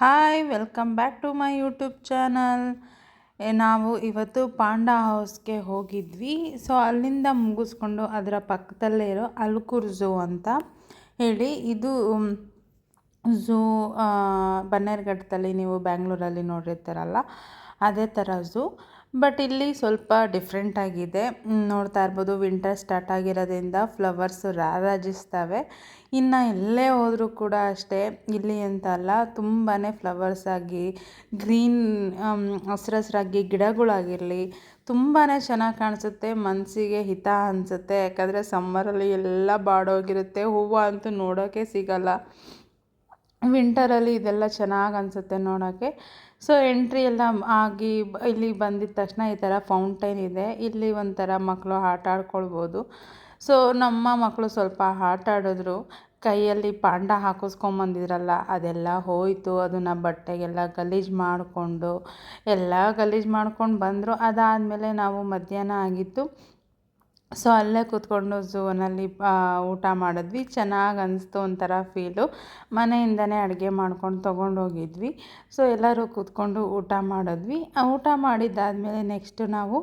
Hi welcome back to my YouTube channel ನಾವು ಇವತ್ತು panda ಹೌಸ್ಗೆ ಹೋಗಿದ್ವಿ. ಸೊ ಅಲ್ಲಿಂದ ಮುಗಿಸ್ಕೊಂಡು ಅದರ ಪಕ್ಕದಲ್ಲೇ ಇರೋ ಅಲ್ಕುರ್ ಝೂ ಅಂತ ಹೇಳಿ. ಇದು ಝೂ ಬನ್ನೇರ್ಘಟ್ಟದಲ್ಲಿ ನೀವು ಬ್ಯಾಂಗ್ಳೂರಲ್ಲಿ ನೋಡಿರ್ತಾರಲ್ಲ, ಅದೇ ಥರ ಝೂ. ಬಟ್ ಇಲ್ಲಿ ಸ್ವಲ್ಪ ಡಿಫ್ರೆಂಟ್ ಆಗಿದೆ. ನೋಡ್ತಾ ಇರ್ಬೋದು ವಿಂಟರ್ ಸ್ಟಾರ್ಟ್ ಆಗಿರೋದ್ರಿಂದ ಫ್ಲವರ್ಸ್ ರಾರಾಜಿಸ್ತವೆ. ಇನ್ನು ಎಲ್ಲೇ ಹೋದರೂ ಕೂಡ ಅಷ್ಟೇ, ಇಲ್ಲಿ ಅಂತ ಅಲ್ಲ ತುಂಬಾ ಫ್ಲವರ್ಸ್ ಆಗಿ ಗ್ರೀನ್ ಹಸಿರು ಹಸ್ರಾಗಿ ಗಿಡಗಳಾಗಿರಲಿ ತುಂಬಾ ಚೆನ್ನಾಗಿ ಕಾಣಿಸುತ್ತೆ ಮನಸ್ಸಿಗೆ ಹಿತ ಅನಿಸುತ್ತೆ. ಯಾಕಂದರೆ ಸಮ್ಮರಲ್ಲಿ ಎಲ್ಲ ಬಾಡೋಗಿರುತ್ತೆ, ಹೂವು ಅಂತೂ ನೋಡೋಕ್ಕೆ ಸಿಗಲ್ಲ. ವಿಂಟರಲ್ಲಿ ಇದೆಲ್ಲ ಚೆನ್ನಾಗಿ ಅನಿಸುತ್ತೆ ನೋಡೋಕ್ಕೆ ಸೊ ಎಂಟ್ರಿ ಎಲ್ಲ ಆಗಿ ಇಲ್ಲಿ ಬಂದಿದ ತಕ್ಷಣ ಈ ಥರ ಫೌಂಟೈನ್ ಇದೆ. ಇಲ್ಲಿ ಒಂಥರ ಮಕ್ಕಳು ಆಟ ಆಡ್ಕೊಳ್ಬೋದು. ಸೊ ನಮ್ಮ ಮಕ್ಕಳು ಸ್ವಲ್ಪ ಆಟ ಆಡಿದ್ರು. ಕೈಯಲ್ಲಿ ಪಾಂಡ ಹಾಕಿಸ್ಕೊಂಬಂದಿದ್ರಲ್ಲ, ಅದೆಲ್ಲ ಹೋಯಿತು. ಅದನ್ನು ಬಟ್ಟೆಗೆಲ್ಲ ಗಲೀಜು ಮಾಡಿಕೊಂಡು, ಎಲ್ಲ ಗಲೀಜು ಮಾಡ್ಕೊಂಡು ಬಂದರು. ಅದಾದಮೇಲೆ ನಾವು ಮಧ್ಯಾಹ್ನ ಆಗಿತ್ತು. ಸೊ ಅಲ್ಲೇ ಕೂತ್ಕೊಂಡು ಝೂನಲ್ಲಿ ಊಟ ಮಾಡಿದ್ವಿ. ಚೆನ್ನಾಗಿ ಅನಿಸ್ತು ಒಂಥರ ಫೀಲು. ಮನೆಯಿಂದನೇ ಅಡುಗೆ ಮಾಡ್ಕೊಂಡು ತೊಗೊಂಡು ಹೋಗಿದ್ವಿ. ಸೊ ಎಲ್ಲರೂ ಕೂತ್ಕೊಂಡು ಊಟ ಮಾಡಿದ್ವಿ. ಊಟ ಮಾಡಿದ್ದಾದಮೇಲೆ ನೆಕ್ಸ್ಟ್ ನಾವು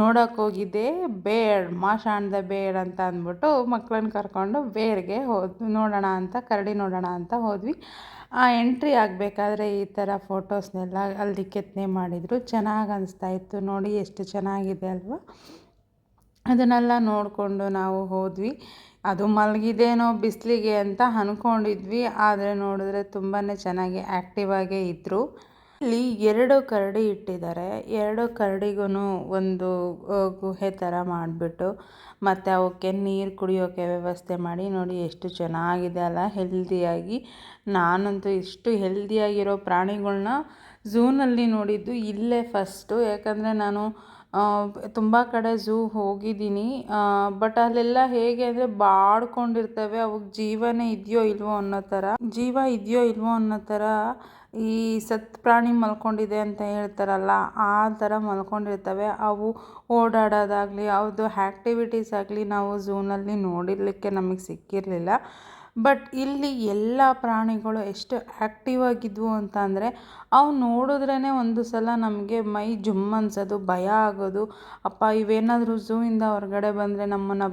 ನೋಡೋಕೆ ಹೋಗಿದ್ದೆ, ಬೇಡ್, ಮಾಶಾಣ್ದ ಬೇಡ್ ಅಂತ ಅಂದ್ಬಿಟ್ಟು ಮಕ್ಕಳನ್ನ ಕರ್ಕೊಂಡು ಬೇರ್ಗೆ ಹೋದ್, ನೋಡೋಣ ಅಂತ, ಕರಡಿ ನೋಡೋಣ ಅಂತ ಹೋದ್ವಿ. ಆ ಎಂಟ್ರಿ ಆಗಬೇಕಾದ್ರೆ ಈ ಥರ ಫೋಟೋಸ್ನೆಲ್ಲ ಅಲ್ಲಿ ಕೆತ್ತನೆ ಮಾಡಿದರು. ಚೆನ್ನಾಗಿ ಇತ್ತು. ನೋಡಿ ಎಷ್ಟು ಚೆನ್ನಾಗಿದೆ ಅಲ್ವಾ? ಅದನ್ನೆಲ್ಲ ನೋಡಿಕೊಂಡು ನಾವು ಹೋದ್ವಿ. ಅದು ಮಲಗಿದೇನೋ ಬಿಸಿಲಿಗೆ ಅಂತ ಅಂದ್ಕೊಂಡಿದ್ವಿ ಆದರೆ ನೋಡಿದ್ರೆ ತುಂಬಾ ಚೆನ್ನಾಗಿ ಆ್ಯಕ್ಟಿವಾಗೇ ಇದ್ದರು ಇಲ್ಲಿ ಎರಡು ಕರಡಿ ಇಟ್ಟಿದ್ದಾರೆ. ಎರಡು ಕರಡಿಗೂ ಒಂದು ಗುಹೆ ಥರ ಮಾಡಿಬಿಟ್ಟು ಮತ್ತು ಅವಕ್ಕೆ ನೀರು ಕುಡಿಯೋಕ್ಕೆ ವ್ಯವಸ್ಥೆ ಮಾಡಿ, ನೋಡಿ ಎಷ್ಟು ಚೆನ್ನಾಗಿದೆ ಅಲ್ಲ ಹೆಲ್ದಿಯಾಗಿ ನಾನಂತೂ ಇಷ್ಟು ಹೆಲ್ದಿಯಾಗಿರೋ ಪ್ರಾಣಿಗಳನ್ನ ಝೂನಲ್ಲಿ ನೋಡಿದ್ದು ಇಲ್ಲೇ ಫಸ್ಟು ಯಾಕಂದರೆ ನಾನು ತುಂಬ ಕಡೆ ಝೂ ಹೋಗಿದ್ದೀನಿ. ಬಟ್ ಅಲ್ಲೆಲ್ಲ ಹೇಗೆ ಅಂದರೆ ಬಾಡ್ಕೊಂಡಿರ್ತವೆ ಅವಕ್ಕೆ ಜೀವನೇ ಇದೆಯೋ ಇಲ್ವೋ ಅನ್ನೋ ಥರ. ಜೀವ ಇದೆಯೋ ಇಲ್ವೋ ಅನ್ನೋ ಥರ ಈ ಸತ್ ಪ್ರಾಣಿ ಮಲ್ಕೊಂಡಿದೆ ಅಂತ ಹೇಳ್ತಾರಲ್ಲ, ಆ ಥರ ಮಲ್ಕೊಂಡಿರ್ತವೆ. ಅವು ಓಡಾಡೋದಾಗಲಿ ಅವ್ರದ್ದು ಆ್ಯಕ್ಟಿವಿಟೀಸ್ ಆಗಲಿ ನಾವು ಝೂನಲ್ಲಿ ನೋಡಿರಲಿಕ್ಕೆ ನಮಗೆ ಸಿಕ್ಕಿರಲಿಲ್ಲ. ಬಟ್ ಇಲ್ಲಿ ಎಲ್ಲ ಪ್ರಾಣಿಗಳು ಎಷ್ಟು ಆ್ಯಕ್ಟಿವ್ ಆಗಿದ್ವು ಅಂತ ಅಂದರೆ ಅವು ನೋಡಿದ್ರೇ ಒಂದು ಸಲ ನಮಗೆ ಮೈ ಜುಮ್ ಅನ್ಸೋದು, ಭಯ ಆಗೋದು. ಅಪ್ಪ, ಇವೇನಾದರೂ ಝೂಯಿಂದ ಹೊರಗಡೆ ಬಂದರೆ ನಮ್ಮನ್ನು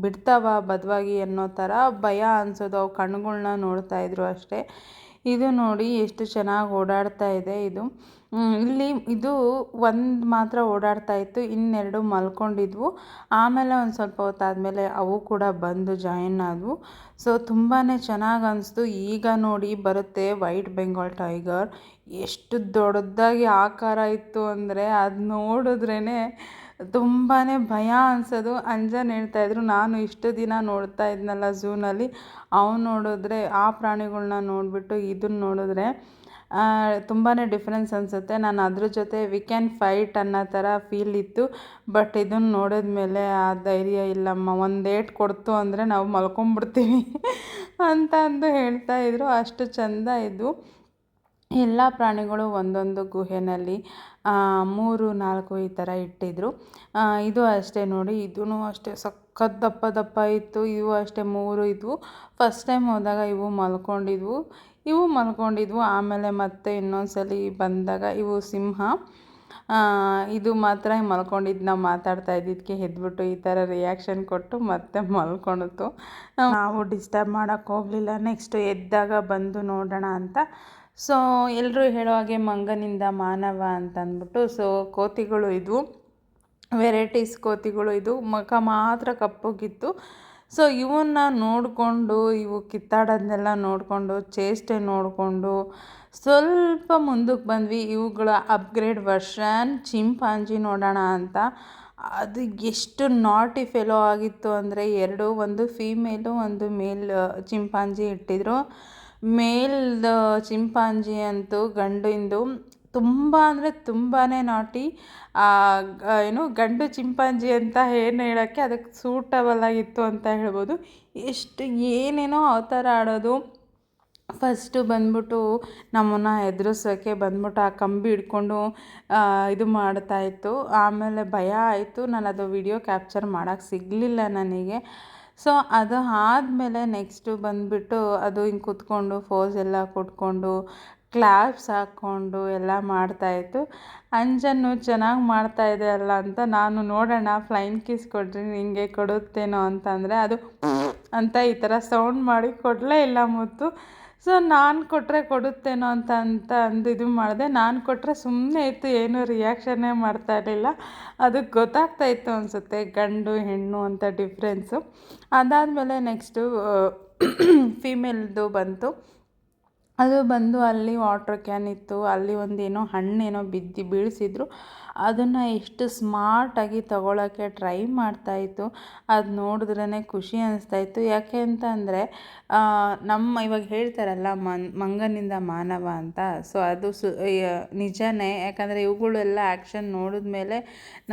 ಬಿಡ್ತಾವ ಬದವಾಗಿ ಅನ್ನೋ ಥರ ಭಯ ಅನ್ಸೋದು. ಅವು ಕಣ್ಣುಗಳ್ನ ನೋಡ್ತಾಯಿದ್ರು ಅಷ್ಟೇ. ಇದು ನೋಡಿ ಎಷ್ಟು ಚೆನ್ನಾಗಿ ಓಡಾಡ್ತಾ ಇದೆ ಇದು. ಇಲ್ಲಿ ಇದು ಒಂದು ಮಾತ್ರ ಓಡಾಡ್ತಾ ಇತ್ತು, ಇನ್ನೆರಡು ಮಲ್ಕೊಂಡಿದ್ವು. ಆಮೇಲೆ ಒಂದು ಸ್ವಲ್ಪ ಹೊತ್ತಾದಮೇಲೆ ಅವು ಕೂಡ ಬಂದು ಜಾಯಿನ್ ಆದವು. ಸೊ ತುಂಬಾ ಚೆನ್ನಾಗಿ ಅನಿಸ್ತು. ಈಗ ನೋಡಿ ಬರುತ್ತೆ ವೈಟ್ ಬೆಂಗಾಲ್ ಟೈಗರ್ ಎಷ್ಟು ದೊಡ್ಡದಾಗಿ ಆಕಾರ ಇತ್ತು ಅಂದರೆ ಅದು ನೋಡಿದ್ರೇ ತುಂಬಾ ಭಯ ಅನಿಸೋದು. ಅಂಜನ್ ಹೇಳ್ತಾಯಿದ್ರು ನಾನು ಇಷ್ಟು ದಿನ ನೋಡ್ತಾ ಇದ್ನಲ್ಲ ಝೂನಲ್ಲಿ ಅವ್ನು ನೋಡಿದ್ರೆ ಆ ಪ್ರಾಣಿಗಳನ್ನ ನೋಡಿಬಿಟ್ಟು ಇದನ್ನ ನೋಡಿದ್ರೆ ತುಂಬಾ ಡಿಫ್ರೆನ್ಸ್ ಅನಿಸುತ್ತೆ. ನಾನು ಅದ್ರ ಜೊತೆ ವಿ ಕ್ಯಾನ್ ಫೈಟ್ ಅನ್ನೋ ಥರ ಫೀಲ್ ಇತ್ತು. ಬಟ್ ಇದನ್ನು ನೋಡಿದ್ಮೇಲೆ ಆ ಧೈರ್ಯ ಇಲ್ಲಮ್ಮ ಒಂದು ಏಟ್ ಕೊಡ್ತು ಅಂದರೆ ನಾವು ಮಲ್ಕೊಂಬಿಡ್ತೀವಿ ಅಂತ ಅಂದು ಹೇಳ್ತಾ ಇದ್ರು. ಅಷ್ಟು ಚೆಂದ ಇದು. ಎಲ್ಲ ಪ್ರಾಣಿಗಳು ಒಂದೊಂದು ಗುಹೆನಲ್ಲಿ ಆ, ಮೂರು ನಾಲ್ಕು ಈ ಥರ ಇಟ್ಟಿದ್ರು. ಇದು ಅಷ್ಟೇ ನೋಡಿ ಇದೂ ಅಷ್ಟೇ ಸಖತ್ ದಪ್ಪ ದಪ್ಪ ಇತ್ತು. ಇವು ಅಷ್ಟೇ ಮೂರು ಇದ್ವು. ಫಸ್ಟ್ ಟೈಮ್ ಹೋದಾಗ ಇವು ಮಲ್ಕೊಂಡಿದ್ವು. ಇವು ಮಲ್ಕೊಂಡಿದ್ವು. ಆಮೇಲೆ ಮತ್ತೆ ಇನ್ನೊಂದ್ಸಲಿ ಬಂದಾಗ ಇವು ಸಿಂಹ. ಇದು ಮಾತ್ರ ಮಲ್ಕೊಂಡಿದ್ದು ನಾವು ಮಾತಾಡ್ತಾ ಇದ್ದಿದ್ದಕ್ಕೆ ಎದ್ಬಿಟ್ಟು ಈ ಥರ ರಿಯಾಕ್ಷನ್ ಕೊಟ್ಟು ಮತ್ತೆ ಮಲ್ಕೊಂಡಿತ್ತು ನಾವು ಡಿಸ್ಟರ್ಬ್ ಮಾಡೋಕ್ಕೆ ಹೋಗಲಿಲ್ಲ. ನೆಕ್ಸ್ಟ್ ಎದ್ದಾಗ ಬಂದು ನೋಡೋಣ ಅಂತ. ಸೊ ಎಲ್ಲರೂ ಹೇಳೋ ಹಾಗೆ ಮಂಗನಿಂದ ಮಾನವ ಅಂತ ಅಂದ್ಬಿಟ್ಟು ಸೊ ಕೋತಿಗಳು ಇದ್ವು. ವೆರೈಟೀಸ್ ಕೋತಿಗಳು ಇದು ಮುಖ ಮಾತ್ರ ಕಪ್ಪಗಿತ್ತು. ಸೊ ಇವನ್ನ ನೋಡಿಕೊಂಡು, ಇವು ಕಿತ್ತಾಡೋದನ್ನೆಲ್ಲ ನೋಡಿಕೊಂಡು, ಚೇಷ್ಟೆ ನೋಡಿಕೊಂಡು ಸ್ವಲ್ಪ ಮುಂದಕ್ಕೆ ಬಂದ್ವಿ. ಇವುಗಳ ಅಪ್ಗ್ರೇಡ್ ವರ್ಷನ್ ಚಿಂಪಾಂಜಿ ನೋಡೋಣ ಅಂತ. ಅದು ಎಷ್ಟು ನಾಟಿ ಫೆಲೋ ಆಗಿತ್ತು ಅಂದರೆ ಎರಡು, ಒಂದು ಫೀಮೇಲು ಒಂದು ಮೇಲ್ ಚಿಂಪಾಂಜಿ ಇಟ್ಟಿದ್ರು. ಮೇಲ್ದ ಚಿಂಪಾಂಜಿ ಅಂತೂ ಗಂಡಿಂದು ತುಂಬ ಅಂದರೆ ತುಂಬಾ ನಾಟಿ ಆ, ಏನು ಗಂಡು ಚಿಂಪಾಂಜಿ ಅಂತ ಏನು ಹೇಳೋಕ್ಕೆ ಅದಕ್ಕೆ ಸೂಟಬಲ್ ಆಗಿತ್ತು ಅಂತ ಹೇಳ್ಬೋದು. ಎಷ್ಟು ಏನೇನೋ ಅವತಾರ ಆಡೋದು. ಫಸ್ಟು ಬಂದ್ಬಿಟ್ಟು ನಮ್ಮನ್ನು ಎದುರಿಸೋಕ್ಕೆ ಬಂದ್ಬಿಟ್ಟು ಆ ಕಂಬಿ ಹಿಡ್ಕೊಂಡು ಇದು ಇದು ಮಾಡ್ತಾಯಿತ್ತು ಆಮೇಲೆ ಭಯ ಆಯಿತು. ನಾನು ಅದು ವಿಡಿಯೋ ಕ್ಯಾಪ್ಚರ್ ಮಾಡೋಕ್ಕೆ ಸಿಗಲಿಲ್ಲ ನನಗೆ. ಸೊ ಅದು ಆದಮೇಲೆ ನೆಕ್ಸ್ಟು ಬಂದುಬಿಟ್ಟು ಅದು ಹಿಂಗೆ ಕೂತ್ಕೊಂಡು ಫೋಸ್ ಎಲ್ಲ ಕೊಟ್ಕೊಂಡು ಕ್ಲಾಪ್ಸ್ ಹಾಕ್ಕೊಂಡು ಎಲ್ಲ ಮಾಡ್ತಾಯಿತ್ತು ಅಂಜನ್ನು ಚೆನ್ನಾಗಿ ಮಾಡ್ತಾಯಿದೆ ಅಲ್ಲ ಅಂತ ನಾನು ನೋಡೋಣ ಫ್ಲೈನ್ ಕಿಸ್ ಕೊಡ್ರಿ ನಿಂಗೆ ಕೊಡುತ್ತೇನೋ ಅಂತಂದರೆ ಅದು ಅಂತ ಈ ಥರ ಸೌಂಡ್ ಮಾಡಿ ಕೊಡಲೇ ಇಲ್ಲ ಮುತ್ತು. ಸೊ ನಾನು ಕೊಟ್ಟರೆ ಕೊಡುತ್ತೇನೋ ಅಂತ ಅಂತ ಅಂದು ಇದು ಮಾಡಿದೆ. ನಾನು ಕೊಟ್ಟರೆ ಸುಮ್ಮನೆ ಇತ್ತು, ಏನೂ ರಿಯಾಕ್ಷನ್ನೇ ಮಾಡ್ತಾ ಇರಲಿಲ್ಲ. ಅದಕ್ಕೆ ಗೊತ್ತಾಗ್ತಾ ಇತ್ತು ಅನಿಸುತ್ತೆ, ಗಂಡು, ಹೆಣ್ಣು ಅಂತ ಡಿಫ್ರೆನ್ಸು ಅದಾದಮೇಲೆ ನೆಕ್ಸ್ಟು ಫೀಮೇಲ್ದು ಬಂತು. ಅದು ಬಂದು ಅಲ್ಲಿ ವಾಟ್ರ್ ಕ್ಯಾನ್ ಇತ್ತು, ಅಲ್ಲಿ ಒಂದೇನೋ ಹಣ್ಣೇನೋ ಬಿದ್ದು ಬೀಳಿಸಿದ್ರು. ಅದನ್ನು ಎಷ್ಟು ಸ್ಮಾರ್ಟಾಗಿ ತಗೊಳ್ಳೋಕ್ಕೆ ಟ್ರೈ ಮಾಡ್ತಾಯಿತ್ತು ಅದು ನೋಡಿದ್ರೇ ಖುಷಿ ಅನ್ನಿಸ್ತಾಯಿತ್ತು ಯಾಕೆ ಅಂತ ಅಂದರೆ ನಮ್ಮ ಇವಾಗ ಹೇಳ್ತಾರಲ್ಲ, ಮನ್, ಮಂಗನಿಂದ ಮಾನವ ಅಂತ. ಸೊ ಅದು ಸು ನಿಜನೇ. ಯಾಕಂದರೆ ಇವುಗಳೆಲ್ಲ ಆ್ಯಕ್ಷನ್ ನೋಡಿದ ಮೇಲೆ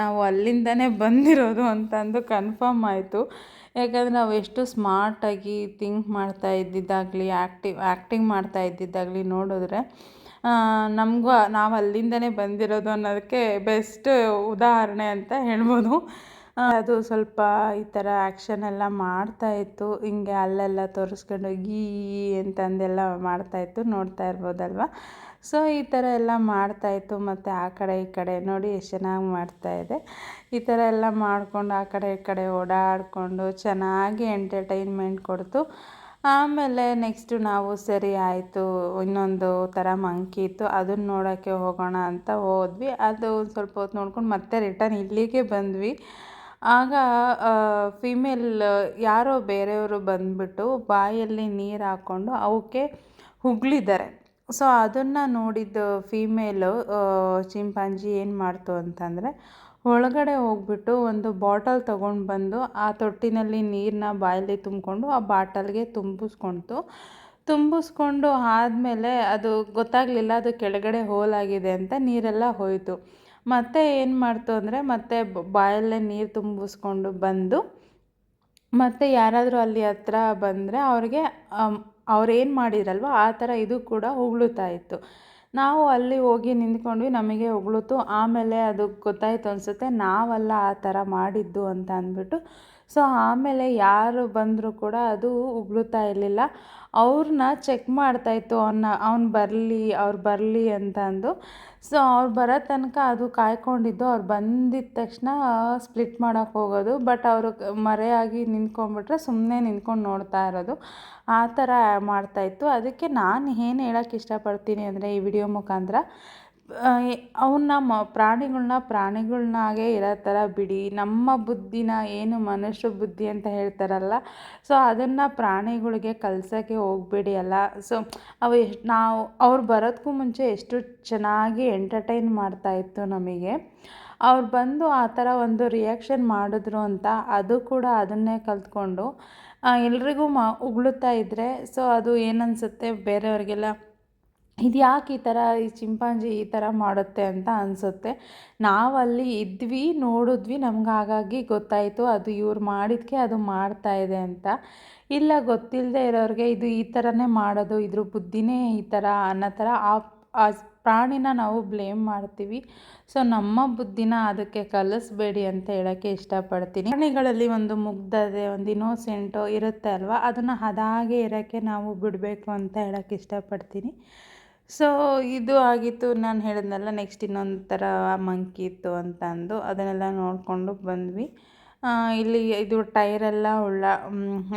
ನಾವು ಅಲ್ಲಿಂದನೇ ಬಂದಿರೋದು ಅಂತಂದು ಕನ್ಫರ್ಮ್ ಆಯಿತು. ಯಾಕಂದರೆ ನಾವು ಎಷ್ಟು ಸ್ಮಾರ್ಟಾಗಿ ಥಿಂಕ್ ಮಾಡ್ತಾ ಇದ್ದಿದ್ದಾಗಲಿ ಆ್ಯಕ್ಟಿವ್ ಆ್ಯಕ್ಟಿಂಗ್ ಮಾಡ್ತಾ ಇದ್ದಿದ್ದಾಗಲಿ ನೋಡಿದ್ರೆ ನಮಗೂ ನಾವು ಅಲ್ಲಿಂದನೇ ಬಂದಿರೋದು ಅನ್ನೋದಕ್ಕೆ ಬೆಸ್ಟ್ ಉದಾಹರಣೆ ಅಂತ ಹೇಳ್ಬೋದು. ಅದು ಸ್ವಲ್ಪ ಈ ಥರ ಆ್ಯಕ್ಷನ್ ಎಲ್ಲ ಮಾಡ್ತಾಯಿತ್ತು ಹಿಂಗೆ ಅಲ್ಲೆಲ್ಲ ತೋರಿಸ್ಕೊಂಡು ಗೀ ಅಂತಂದೆಲ್ಲ ಮಾಡ್ತಾಯಿತ್ತು ನೋಡ್ತಾ ಇರ್ಬೋದಲ್ವ? ಸೊ ಈ ಥರ ಎಲ್ಲ ಮಾಡ್ತಾಯಿತ್ತು ಮತ್ತು ಆ ಕಡೆ, ಈ ಕಡೆ ನೋಡಿ ಎಷ್ಟು ಚೆನ್ನಾಗಿ ಇದೆ. ಈ ಥರ ಎಲ್ಲ ಮಾಡಿಕೊಂಡು ಆ ಕಡೆ, ಈ ಕಡೆ ಓಡಾಡಿಕೊಂಡು ಚೆನ್ನಾಗಿ ಎಂಟರ್ಟೈನ್ಮೆಂಟ್ ಕೊಡ್ತು. ಆಮೇಲೆ ನೆಕ್ಸ್ಟು ನಾವು ಸರಿ ಆಯಿತು. ಇನ್ನೊಂದು ಥರ ಮಂಕಿ ಇತ್ತು. ಅದನ್ನ ನೋಡೋಕ್ಕೆ ಹೋಗೋಣ ಅಂತ ಹೋದ್ವಿ. ಅದು ಸ್ವಲ್ಪ ಹೊತ್ತು ನೋಡ್ಕೊಂಡು ಮತ್ತೆ ರಿಟರ್ನ್ ಇಲ್ಲಿಗೆ ಬಂದ್ವಿ. ಆಗ ಫಿಮೇಲ್ ಯಾರೋ ಬೇರೆಯವರು ಬಂದುಬಿಟ್ಟು ಬಾಯಲ್ಲಿ ನೀರು ಹಾಕ್ಕೊಂಡು ಅವಕ್ಕೆ ಉಗ್ಳಿದ್ದಾರೆ ಸೊ ಅದನ್ನು ನೋಡಿದ್ದು ಫೀಮೇಲು ಚಿಂಪಾಂಜಿ ಏನು ಮಾಡ್ತು ಅಂತಂದರೆ, ಒಳಗಡೆ ಹೋಗ್ಬಿಟ್ಟು ಒಂದು ಬಾಟಲ್ ತೊಗೊಂಡು ಬಂದು ಆ ತೊಟ್ಟಿನಲ್ಲಿ ನೀರನ್ನ ಬಾಯಲ್ಲಿ ತುಂಬಿಕೊಂಡು ಆ ಬಾಟಲ್ಗೆ ತುಂಬಿಸ್ಕೊಳ್ತು ತುಂಬಿಸ್ಕೊಂಡು ಆದಮೇಲೆ ಅದು ಗೊತ್ತಾಗಲಿಲ್ಲ, ಅದು ಕೆಳಗಡೆ ಹೋಲಾಗಿದೆ ಅಂತ ನೀರೆಲ್ಲ ಹೋಯಿತು. ಮತ್ತೆ ಏನು ಮಾಡ್ತು ಅಂದರೆ ಮತ್ತೆ ಬಾಯಲ್ಲೇ ನೀರು ತುಂಬಿಸ್ಕೊಂಡು ಬಂದು, ಮತ್ತೆ ಯಾರಾದರೂ ಅಲ್ಲಿ ಹತ್ರ ಬಂದರೆ ಅವ್ರಿಗೆ ಅವ್ರೇನು ಮಾಡಿದ್ರಲ್ವ, ಆ ಥರ ಇದು ಕೂಡ ಉಗುಳುತ್ತಾ ಇತ್ತು. ನಾವು ಅಲ್ಲಿ ಹೋಗಿ ನಿಂತ್ಕೊಂಡ್ವಿ, ನಮಗೆ ಉಗುಳುತ್ತು. ಆಮೇಲೆ ಅದು ಗೊತ್ತಾಯಿತು ಅನಿಸುತ್ತೆ, ನಾವಲ್ಲ ಆ ಥರ ಮಾಡಿದ್ದು ಅಂತ ಅಂದ್ಬಿಟ್ಟು. ಸೊ, ಆಮೇಲೆ ಯಾರು ಬಂದರೂ ಕೂಡ ಅದು ಉಗುಳುತ್ತಾ ಇರಲಿಲ್ಲ. ಅವ್ರನ್ನ ಚೆಕ್ ಮಾಡ್ತಾಯಿತ್ತು ಅವನ್ನ ಅವ್ನು ಬರಲಿ, ಅವ್ರು ಬರಲಿ ಅಂತ ಅಂದು. ಸೊ ಅವ್ರು ಬರೋ ತನಕ ಅದು ಕಾಯ್ಕೊಂಡಿದ್ದು. ಅವ್ರು ಬಂದಿದ್ದ ತಕ್ಷಣ ಸ್ಪ್ಲಿಟ್ ಮಾಡೋಕ್ಕೆ ಹೋಗೋದು. ಬಟ್ ಅವರು ಮರೆಯಾಗಿ ನಿಂತ್ಕೊಂಡ್ಬಿಟ್ರೆ ಸುಮ್ಮನೆ ನಿಂತ್ಕೊಂಡು ನೋಡ್ತಾ ಇರೋದು. ಆ ಥರ ಮಾಡ್ತಾಯಿತ್ತು ಅದಕ್ಕೆ ನಾನು ಏನು ಹೇಳೋಕ್ಕೆ ಇಷ್ಟಪಡ್ತೀನಿ ಅಂದರೆ ಈ ವಿಡಿಯೋ ಮುಖಾಂತರ ಅವನ್ನ ಮ ಪ್ರಾಣಿಗಳನ್ನ ಪ್ರಾಣಿಗಳನ್ನಾಗೆ ಇರೋ ಥರ ಬಿಡಿ. ನಮ್ಮ ಬುದ್ಧಿನ ಏನು ಮನುಷ್ಯ ಬುದ್ಧಿ ಅಂತ ಹೇಳ್ತಾರಲ್ಲ, ಸೊ ಅದನ್ನು ಪ್ರಾಣಿಗಳಿಗೆ ಕಲ್ಸೋಕ್ಕೆ ಹೋಗಬೇಡಿ ಅಲ್ಲ. ಸೊ ಅವು ಎಷ್ಟು, ನಾವು, ಅವ್ರು ಬರೋದಕ್ಕೂ ಮುಂಚೆ ಎಷ್ಟು ಚೆನ್ನಾಗಿ ಎಂಟರ್ಟೈನ್ ಮಾಡ್ತಾ ಇತ್ತು ನಮಗೆ. ಅವ್ರು ಬಂದು ಆ ಥರ ಒಂದು ರಿಯಾಕ್ಷನ್ ಮಾಡಿದ್ರು ಅಂತ ಅದು ಕೂಡ ಅದನ್ನೇ ಕಲ್ತ್ಕೊಂಡು ಎಲ್ರಿಗೂ ಮ, ಉಗುಳುತ್ತಾ ಇದ್ದರೆ ಸೊ ಅದು ಏನನ್ಸುತ್ತೆ ಬೇರೆಯವ್ರಿಗೆಲ್ಲ ಇದು ಯಾಕೆ ಈ ಥರ ಈ ಚಿಂಪಾಂಜಿ ಈ ಥರ ಮಾಡುತ್ತೆ ಅಂತ ಅನಿಸುತ್ತೆ. ನಾವಲ್ಲಿ ಇದ್ವಿ, ನೋಡಿದ್ವಿ, ನಮ್ಗೆ ಹಾಗಾಗಿ ಗೊತ್ತಾಯಿತು, ಅದು ಇವ್ರು ಮಾಡಿದ್ಕೆ ಅದು ಮಾಡ್ತಾ ಇದೆ ಅಂತ. ಇಲ್ಲ, ಗೊತ್ತಿಲ್ಲದೆ ಇರೋರಿಗೆ ಇದು ಈ ಥರನೇ ಮಾಡೋದು, ಇದ್ರ ಬುದ್ಧಿನೇ ಈ ಥರ ಅನ್ನೋ ಥರ ಆ ಪ್ರಾಣಿನ ನಾವು ಬ್ಲೇಮ್ ಮಾಡ್ತೀವಿ. ಸೊ, ನಮ್ಮ ಬುದ್ಧಿನ ಅದಕ್ಕೆ ಕಲಿಸ್ಬೇಡಿ ಅಂತ ಹೇಳೋಕ್ಕೆ ಇಷ್ಟಪಡ್ತೀನಿ. ಪ್ರಾಣಿಗಳಲ್ಲಿ ಒಂದು ಮುಗ್ಧತೆ, ಒಂದು ಇನ್ನೋಸೆಂಟು ಇರುತ್ತೆ ಅಲ್ವಾ? ಅದನ್ನು ಅದಾಗೆ ಇರೋಕ್ಕೆ ನಾವು ಬಿಡಬೇಕು ಅಂತ ಹೇಳೋಕ್ಕೆ ಇಷ್ಟಪಡ್ತೀನಿ. ಸೊ ಇದು ಆಗಿತ್ತು, ನಾನು ಹೇಳಿದ್ನಲ್ಲ ನೆಕ್ಸ್ಟ್ ಇನ್ನೊಂದು ಥರ ಮಂಕಿ ಇತ್ತು ಅಂತ ಅಂದು ಅದನ್ನೆಲ್ಲ ನೋಡಿಕೊಂಡು ಬಂದ್ವಿ. ಇಲ್ಲಿ ಇದು ಟೈರೆಲ್ಲ ಉಳ್ಳ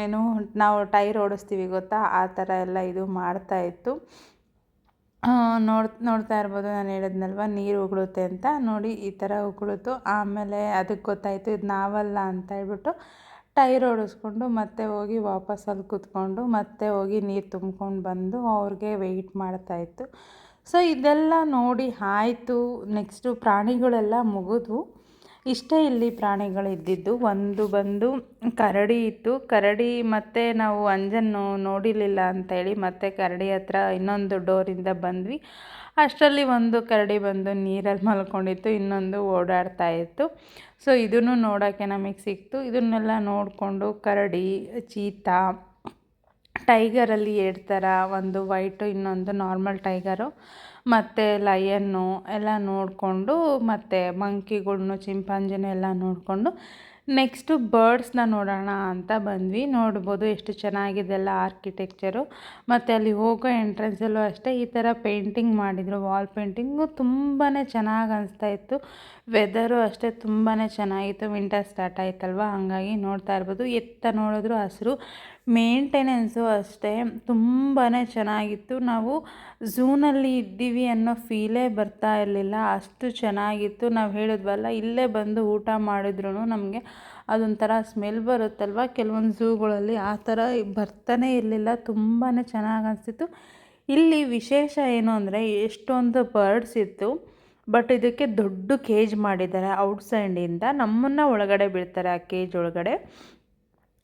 ಏನು, ನಾವು ಟೈರ್ ಓಡಿಸ್ತೀವಿ ಗೊತ್ತಾ? ಆ ಥರ ಎಲ್ಲ ಇದು ಮಾಡ್ತಾಯಿತ್ತು ನೋಡ್, ನೋಡ್ತಾ ಇರ್ಬೋದು, ನಾನು ಹೇಳಿದ್ನಲ್ವ? ನೀರು ಉಗುಳುತ್ತೆ ಅಂತ. ನೋಡಿ, ಈ ಥರ ಉಗುಳಿತು ಆಮೇಲೆ ಅದಕ್ಕೆ ಗೊತ್ತಾಯಿತು, ಇದು ನಾವಲ್ಲ ಅಂತ ಹೇಳ್ಬಿಟ್ಟು ಟೈರ್ ಓಡಿಸ್ಕೊಂಡು ಮತ್ತೆ ಹೋಗಿ ವಾಪಸ್ ಅಲ್ಲಿ ಕೂತ್ಕೊಂಡು ಮತ್ತೆ ಹೋಗಿ ನೀರು ತುಂಬ್ಕೊಂಡು ಬಂದು ಅವ್ರಿಗೆ ವೆಯ್ಟ್ ಮಾಡ್ತಾಯಿತ್ತು ಸೊ ಇದೆಲ್ಲ ನೋಡಿ ಆಯಿತು. ನೆಕ್ಸ್ಟು ಪ್ರಾಣಿಗಳೆಲ್ಲ ಮುಗಿದ್ವು. ಇಷ್ಟೇ ಇಲ್ಲಿ ಪ್ರಾಣಿಗಳಿದ್ದಿದ್ದು. ಒಂದು ಬಂದು ಕರಡಿ ಇತ್ತು. ಕರಡಿ ಮತ್ತೆ ನಾವು ಅಂಜನ್ನು ನೋಡಿರಲಿಲ್ಲ ಅಂತೇಳಿ ಮತ್ತೆ ಕರಡಿ ಹತ್ರ ಇನ್ನೊಂದು ಡೋರಿಂದ ಬಂದ್ವಿ. ಅಷ್ಟರಲ್ಲಿ ಒಂದು ಕರಡಿ ಬಂದು ನೀರಲ್ಲಿ ಮಲ್ಕೊಂಡಿತ್ತು, ಇನ್ನೊಂದು ಓಡಾಡ್ತಾ ಇತ್ತು. ಸೊ ಇದನ್ನು ನೋಡೋಕ್ಕೆ ನಮಗೆ ಸಿಕ್ತು. ಇದನ್ನೆಲ್ಲ ನೋಡಿಕೊಂಡು ಕರಡಿ, ಚೀತಾ, ಟೈಗರಲ್ಲಿ ಎರಡು ಥರ ಒಂದು ವೈಟು, ಇನ್ನೊಂದು ನಾರ್ಮಲ್ ಟೈಗರು. ಮತ್ತು ಲಯನ್ನು ಎಲ್ಲ ನೋಡಿಕೊಂಡು, ಮತ್ತು ಮಂಕಿಗಳನ್ನು ಚಿಂಪಾಂಜಿನ ಎಲ್ಲ ನೋಡಿಕೊಂಡು ನೆಕ್ಸ್ಟು ಬರ್ಡ್ಸ್ನ ನೋಡೋಣ ಅಂತ ಬಂದ್ವಿ. ನೋಡ್ಬೋದು ಎಷ್ಟು ಚೆನ್ನಾಗಿದೆ ಎಲ್ಲ ಆರ್ಕಿಟೆಕ್ಚರು ಮತ್ತು ಅಲ್ಲಿ ಹೋಗೋ ಎಂಟ್ರೆನ್ಸಲ್ಲೂ ಅಷ್ಟೇ ಈ ಥರ ಪೇಂಟಿಂಗ್ ಮಾಡಿದರು. ವಾಲ್ ಪೇಂಟಿಂಗು ತುಂಬಾ ಚೆನ್ನಾಗಿ ಅನಿಸ್ತಾ ಇತ್ತು. ವೆದರು ಅಷ್ಟೇ ತುಂಬಾ ಚೆನ್ನಾಗಿತ್ತು. ವಿಂಟರ್ ಸ್ಟಾರ್ಟ್ ಆಯ್ತಲ್ವ? ಹಾಗಾಗಿ ನೋಡ್ತಾ ಇರ್ಬೋದು. ಎತ್ತ ನೋಡಿದ್ರು ಹಸಿರು. ಮೇಂಟೆನೆನ್ಸು ಅಷ್ಟೇ ತುಂಬಾ ಚೆನ್ನಾಗಿತ್ತು. ನಾವು ಝೂನಲ್ಲಿ ಇದ್ದೀವಿ ಅನ್ನೋ ಫೀಲೇ ಬರ್ತಾ ಇರಲಿಲ್ಲ. ಅಷ್ಟು ಚೆನ್ನಾಗಿತ್ತು. ನಾವು ಹೇಳಿದ್ವಲ್ಲ, ಇಲ್ಲೇ ಬಂದು ಊಟ ಮಾಡಿದ್ರು ನಮಗೆ ಅದೊಂಥರ ಸ್ಮೆಲ್ ಬರುತ್ತಲ್ವ? ಕೆಲವೊಂದು ಝೂಗಳಲ್ಲಿ ಆ ಥರ ಬರ್ತಾನೆ ಇರಲಿಲ್ಲ. ತುಂಬಾ ಚೆನ್ನಾಗಿ ಅನಿಸ್ತಿತ್ತು. ಇಲ್ಲಿ ವಿಶೇಷ ಏನು ಅಂದರೆ, ಎಷ್ಟೊಂದು ಬರ್ಡ್ಸ್ ಇತ್ತು, ಬಟ್ ಇದಕ್ಕೆ ದೊಡ್ಡ ಕೇಜ್ ಮಾಡಿದ್ದಾರೆ ಔಟ್ಸೈಡಿಂದ. ನಮ್ಮನ್ನು ಒಳಗಡೆ ಬಿಡ್ತಾರೆ ಆ ಕೇಜ್ ಒಳಗಡೆ.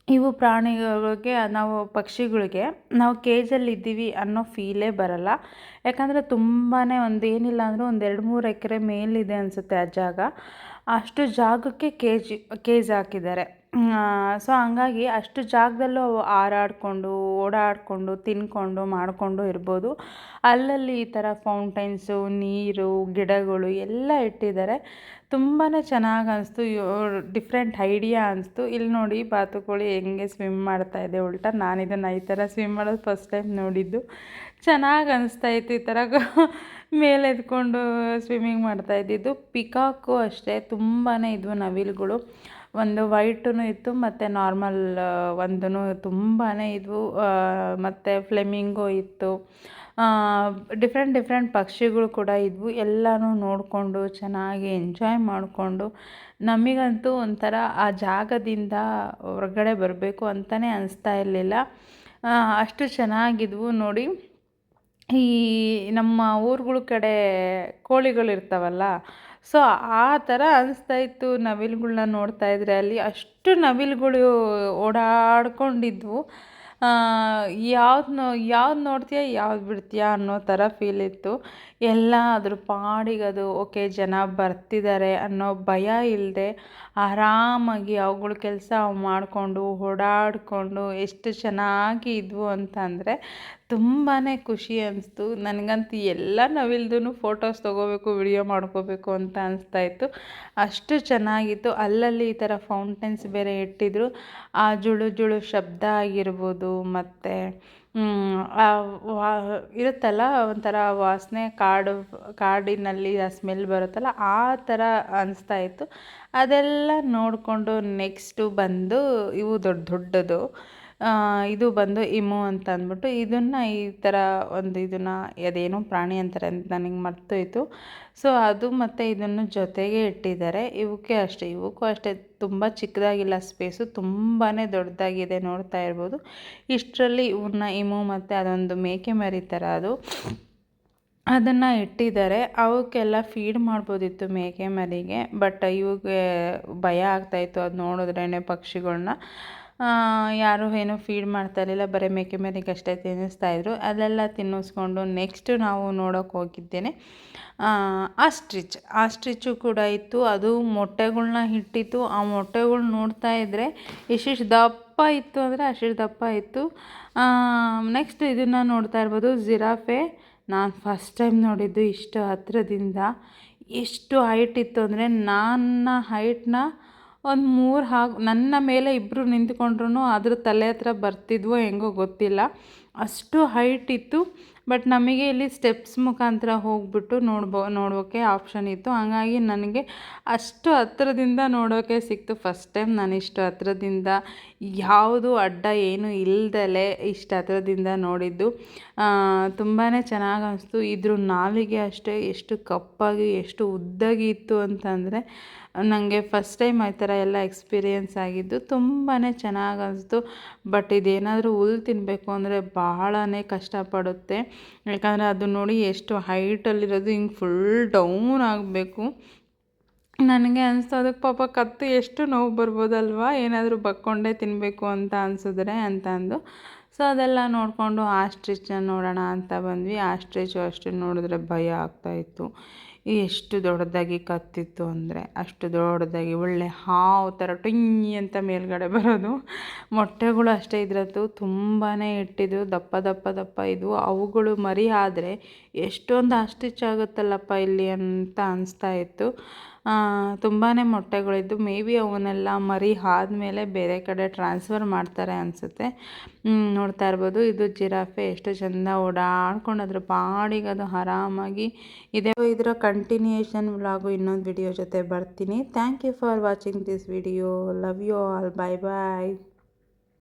ಇವು ಪ್ರಾಣಿಗಳಿಗೆ, ನಾವು ಪಕ್ಷಿಗಳಿಗೆ, ನಾವು ಕೇಜಲ್ಲಿದ್ದೀವಿ ಅನ್ನೋ ಫೀಲೇ ಬರಲ್ಲ. ಯಾಕಂದರೆ ತುಂಬಾ ಒಂದು ಏನಿಲ್ಲ ಅಂದರೂ ಒಂದು ಎರಡು ಮೂರು ಎಕರೆ ಮೇಲಿದೆ ಅನಿಸುತ್ತೆ ಆ ಜಾಗ. ಅಷ್ಟು ಜಾಗಕ್ಕೆ ಕೇಜ್ ಕೇಜ್ ಹಾಕಿದ್ದಾರೆ. ಸೊ ಹಂಗಾಗಿ ಅಷ್ಟು ಜಾಗದಲ್ಲೂ ಅವು ಹಾರಾಡಿಕೊಂಡು, ಓಡಾಡಿಕೊಂಡು, ತಿನ್ಕೊಂಡು, ಮಾಡಿಕೊಂಡು ಇರ್ಬೋದು. ಅಲ್ಲಲ್ಲಿ ಈ ಥರ ಫೌಂಟೈನ್ಸು ನೀರು, ಗಿಡಗಳು ಎಲ್ಲ ಇಟ್ಟಿದ್ದಾರೆ. ತುಂಬಾ ಚೆನ್ನಾಗಿ ಅನಿಸ್ತು. ಡಿಫ್ರೆಂಟ್ ಐಡಿಯಾ ಅನಿಸ್ತು. ಇಲ್ಲಿ ನೋಡಿ ಬಾತುಕೋಳಿ ಹೆಂಗೆ ಸ್ವಿಮ್ ಮಾಡ್ತಾ ಇದೆ. ಉಲ್ಟಾ ನಾನು ಇದನ್ನು ಈ ಥರ ಸ್ವಿಮ್ ಮಾಡೋದು ಫಸ್ಟ್ ಟೈಮ್ ನೋಡಿದ್ದು. ಚೆನ್ನಾಗಿ ಅನಿಸ್ತಾ ಇತ್ತು ಈ ಥರ ಮೇಲೆ ಎದ್ಕೊಂಡು ಸ್ವಿಮ್ಮಿಂಗ್ ಮಾಡ್ತಾ ಇದ್ದಿದ್ದು. ಪಿಕಾಕು ಅಷ್ಟೇ. ತುಂಬಾ ಇದ್ವು ನವಿಲುಗಳು. ಒಂದು ವೈಟೂ ಇತ್ತು, ಮತ್ತು ನಾರ್ಮಲ್ ಒಂದು ತುಂಬಾ ಇದ್ವು. ಮತ್ತು ಫ್ಲೆಮಿಂಗೋ ಇತ್ತು. ಡಿಫ್ರೆಂಟ್ ಡಿಫ್ರೆಂಟ್ ಪಕ್ಷಿಗಳು ಕೂಡ ಇದ್ವು. ಎಲ್ಲನೂ ನೋಡಿಕೊಂಡು, ಚೆನ್ನಾಗಿ ಎಂಜಾಯ್ ಮಾಡಿಕೊಂಡು, ನಮಗಂತೂ ಒಂಥರ ಆ ಜಾಗದಿಂದ ಹೊರಗಡೆ ಬರಬೇಕು ಅಂತಲೇ ಅನಿಸ್ತಾ ಇರಲಿಲ್ಲ. ಅಷ್ಟು ಚೆನ್ನಾಗಿದ್ವು ನೋಡಿ. ಈ ನಮ್ಮ ಊರುಗಳ ಕಡೆ ಕೋಳಿಗಳಿರ್ತಾವಲ್ಲ ಸೊ ಆ ಥರ ಅನಿಸ್ತಾ ಇತ್ತು ನವಿಲುಗಳನ್ನ ನೋಡ್ತಾ ಇದ್ರೆ ಅಲ್ಲಿ. ಅಷ್ಟು ನವಿಲುಗಳು ಓಡಾಡ್ಕೊಂಡಿದ್ವು. ಯಾವ್ದು ನೋ ಯಾವ್ದು ನೋಡ್ತೀಯ, ಯಾವ್ದು ಬಿಡ್ತೀಯ ಅನ್ನೋ ಥರ ಫೀಲ್ ಇತ್ತು. ಎಲ್ಲ ಅದ್ರ ಪಾಡಿಗೆ ಅದು, ಓಕೆ, ಜನ ಬರ್ತಿದ್ದಾರೆ ಅನ್ನೋ ಭಯ ಇಲ್ಲದೆ ಆರಾಮಾಗಿ ಅವುಗಳ ಕೆಲಸ ಮಾಡಿಕೊಂಡು, ಓಡಾಡಿಕೊಂಡು, ಎಷ್ಟು ಚೆನ್ನಾಗಿ ಇದ್ವು ಅಂತಂದರೆ ತುಂಬಾ ಖುಷಿ ಅನಿಸ್ತು. ನನಗಂತೂ ಎಲ್ಲ ನವಿಲ್ದೂ ಫೋಟೋಸ್ ತೊಗೋಬೇಕು ವಿಡಿಯೋ ಮಾಡ್ಕೋಬೇಕು ಅಂತ ಅನಿಸ್ತಾ ಇತ್ತು ಅಷ್ಟು ಚೆನ್ನಾಗಿತ್ತು. ಅಲ್ಲಲ್ಲಿ ಈ ಥರ ಫೌಂಟೇನ್ಸ್ ಬೇರೆ ಇಟ್ಟಿದ್ರು. ಆ ಜುಳು ಜುಳು ಶಬ್ದ ಆಗಿರ್ಬೋದು, ಮತ್ತು ಇರುತ್ತಲ್ಲ, ಒಂಥರ ವಾಸನೆ ಕಾಡು, ಕಾಡಿನಲ್ಲಿ ಆ ಸ್ಮೆಲ್ ಬರುತ್ತಲ್ಲ, ಆ ಥರ ಅನಿಸ್ತಾ ಇತ್ತು ಅದೆಲ್ಲ ನೋಡಿಕೊಂಡು ನೆಕ್ಸ್ಟು ಬಂದು ಇವು ದೊಡ್ಡ ದೊಡ್ಡದು. ಇದು ಬಂದು ಇಮು ಅಂತ ಅಂದ್ಬಿಟ್ಟು ಇದನ್ನು ಈ ಥರ ಒಂದು ಇದನ್ನು ಅದೇನೋ ಪ್ರಾಣಿ ಅಂತಾರೆ ಅಂತ ನನಗೆ ಮರ್ತೋಯ್ತು. ಸೊ ಅದು ಮತ್ತು ಇದನ್ನು ಜೊತೆಗೆ ಇಟ್ಟಿದ್ದಾರೆ. ಇವಕ್ಕೆ ಅಷ್ಟೇ, ಇವಕ್ಕೂ ಅಷ್ಟೇ ತುಂಬ ಚಿಕ್ಕದಾಗಿಲ್ಲ ಸ್ಪೇಸು ತುಂಬಾ ದೊಡ್ಡದಾಗಿದೆ ನೋಡ್ತಾ ಇರ್ಬೋದು. ಇಷ್ಟರಲ್ಲಿ ಇವನ್ನ ಇಮು ಮತ್ತು ಅದೊಂದು ಮೇಕೆ ಮರಿ ಥರ ಅದು. ಅದನ್ನು ಇಟ್ಟಿದ್ದಾರೆ. ಅವಕ್ಕೆಲ್ಲ ಫೀಡ್ ಮಾಡ್ಬೋದಿತ್ತು ಮೇಕೆ ಮರಿಗೆ ಬಟ್ ಇವಿಗೆ ಭಯ ಆಗ್ತಾಯಿತ್ತು ಅದು ನೋಡಿದ್ರೇ ಪಕ್ಷಿಗಳ್ನ. ಯಾರೂ ಏನೂ ಫೀಡ್ ಮಾಡ್ತಾ ಇರಲಿಲ್ಲ, ಬರೀ ಮೇಕೆ ಮೇಲೆಗೆ ಅಷ್ಟೇ ತಿನ್ನಿಸ್ತಾಯಿದ್ರು ಅಲ್ಲೆಲ್ಲ ತಿನ್ನಿಸ್ಕೊಂಡು ನೆಕ್ಸ್ಟು ನಾವು ನೋಡೋಕೆ ಹೋಗಿದ್ದೇನೆ. ಆ ಸ್ಟ್ರಿಚ್ ಕೂಡ ಇತ್ತು. ಅದು ಮೊಟ್ಟೆಗಳ್ನ ಇಟ್ಟಿತ್ತು ಆ ಮೊಟ್ಟೆಗಳು ನೋಡ್ತಾ ಇದ್ದರೆ ಇಷ್ಟಿಷ್ಟು ದಪ್ಪ ಇತ್ತು ಅಂದರೆ ಅಷ್ಟಿಷ್ಟು ದಪ್ಪ ಇತ್ತು ನೆಕ್ಸ್ಟ್ ಇದನ್ನು ನೋಡ್ತಾ ಇರ್ಬೋದು, ಜಿರಾಫೆ. ನಾನು ಫಸ್ಟ್ ಟೈಮ್ ನೋಡಿದ್ದು ಇಷ್ಟು ಹತ್ತಿರದಿಂದ ಎಷ್ಟು ಹೈಟ್ ಇತ್ತು ಅಂದರೆ, ನನ್ನ ಹೈಟ್ನ ಒಂದು ಮೂರು ಹಾಗೆ ನನ್ನ ಮೇಲೆ ಇಬ್ಬರು ನಿಂತ್ಕೊಂಡ್ರು ಅದ್ರ ತಲೆ ಹತ್ರ ಬರ್ತಿದ್ವೋ ಹೆಂಗೋ ಗೊತ್ತಿಲ್ಲ. ಅಷ್ಟು ಹೈಟ್ ಇತ್ತು ಬಟ್ ನಮಗೆ ಇಲ್ಲಿ ಸ್ಟೆಪ್ಸ್ ಮುಖಾಂತರ ಹೋಗ್ಬಿಟ್ಟು ನೋಡ್ಬೋ ನೋಡೋಕ್ಕೆ ಆಪ್ಷನ್ ಇತ್ತು. ಹಾಗಾಗಿ ನನಗೆ ಅಷ್ಟು ಹತ್ರದಿಂದ ನೋಡೋಕ್ಕೆ ಸಿಕ್ತು. ಫಸ್ಟ್ ಟೈಮ್ ನಾನು ಇಷ್ಟು ಹತ್ರದಿಂದ, ಯಾವುದು ಅಡ್ಡ ಏನು ಇಲ್ದಲೆ ಇಷ್ಟು ಹತ್ರದಿಂದ ನೋಡಿದ್ದು. ತುಂಬಾ ಚೆನ್ನಾಗಿ ಅನಿಸ್ತು. ಇದ್ರ ನಾಲಿಗೆ ಅಷ್ಟೇ ಎಷ್ಟು ಕಪ್ಪಾಗಿ, ಎಷ್ಟು ಉದ್ದಾಗಿ ಇತ್ತು ಅಂತಂದರೆ ನನಗೆ ಫಸ್ಟ್ ಟೈಮ್ ಆ ಥರ ಎಲ್ಲ ಎಕ್ಸ್ಪೀರಿಯೆನ್ಸ್ ಆಗಿದ್ದು ತುಂಬಾ ಚೆನ್ನಾಗಿ ಅನಿಸ್ತು. ಬಟ್ ಇದೇನಾದರೂ ಹುಲ್ ತಿನ್ನಬೇಕು ಅಂದರೆ ಬಹಳನೇ ಕಷ್ಟಪಡುತ್ತೆ. ಯಾಕಂದರೆ ಅದು ನೋಡಿ ಎಷ್ಟು ಹೈಟಲ್ಲಿರೋದು ಹಿಂಗೆ ಫುಲ್ ಡೌನ್ ಆಗಬೇಕು. ನನಗೆ ಅನಿಸ್ತು ಅದಕ್ಕೆ ಪಾಪ ಕತ್ತು ಎಷ್ಟು ನೋವು ಬರ್ಬೋದಲ್ವಾ? ಏನಾದರೂ ಬಕ್ಕೊಂಡೇ ತಿನ್ನಬೇಕು ಅಂತ ಅನಿಸಿದ್ರೆ ಅಂತ ಅಂದು ಸೊ ಅದೆಲ್ಲ ನೋಡಿಕೊಂಡು ಆಸ್ಟ್ರಿಚ್ನ ನೋಡೋಣ ಅಂತ ಬಂದ್ವಿ. ಆಸ್ಟ್ರಿಚು ಅಷ್ಟು ನೋಡಿದ್ರೆ ಭಯ ಆಗ್ತಾಯಿತ್ತು ಎಷ್ಟು ದೊಡ್ಡದಾಗಿ ಕತ್ತಿತ್ತು ಅಂದರೆ, ಅಷ್ಟು ದೊಡ್ಡದಾಗಿ ಒಳ್ಳೆ ಹಾವು ಥರ ಟುಂಗಿ ಅಂತ ಮೇಲ್ಗಡೆ ಬರೋದು. ಮೊಟ್ಟೆಗಳು ಅಷ್ಟೇ ಇದ್ರದ್ದು ತುಂಬಾ ಇಟ್ಟಿದ್ದು ದಪ್ಪ ದಪ್ಪ ದಪ್ಪ ಇದು ಅವುಗಳು ಮರಿ ಆದರೆ ಎಷ್ಟೊಂದು ಆಸ್ಟ್ರಿಚ್ ಆಗುತ್ತಲ್ಲಪ್ಪ ಇಲ್ಲಿ ಅಂತ ಅನಿಸ್ತಾ ಇತ್ತು. ತುಂಬಾ ಮೊಟ್ಟೆಗಳಿದ್ದು, ಮೇ ಬಿ ಅವನ್ನೆಲ್ಲ ಮರಿ ಆದಮೇಲೆ ಬೇರೆ ಕಡೆ ಟ್ರಾನ್ಸ್ಫರ್ ಮಾಡ್ತಾರೆ ಅನಿಸುತ್ತೆ. ನೋಡ್ತಾ ಇರ್ಬೋದು. ಇದು ಜಿರಾಫೆ ಎಷ್ಟು ಚೆಂದ ಓಡಾಡ್ಕೊಂಡು ಅದ್ರ ಪಾಡಿಗೆ ಅದು ಆರಾಮಾಗಿ ಇದೆ. ಇದರ ಕಂಟಿನ್ಯೂಯೇಷನ್ ವ್ಲಾಗು ಇನ್ನೊಂದು ವಿಡಿಯೋ ಜೊತೆ ಬರ್ತೀನಿ. Thank you for watching this video love you all bye bye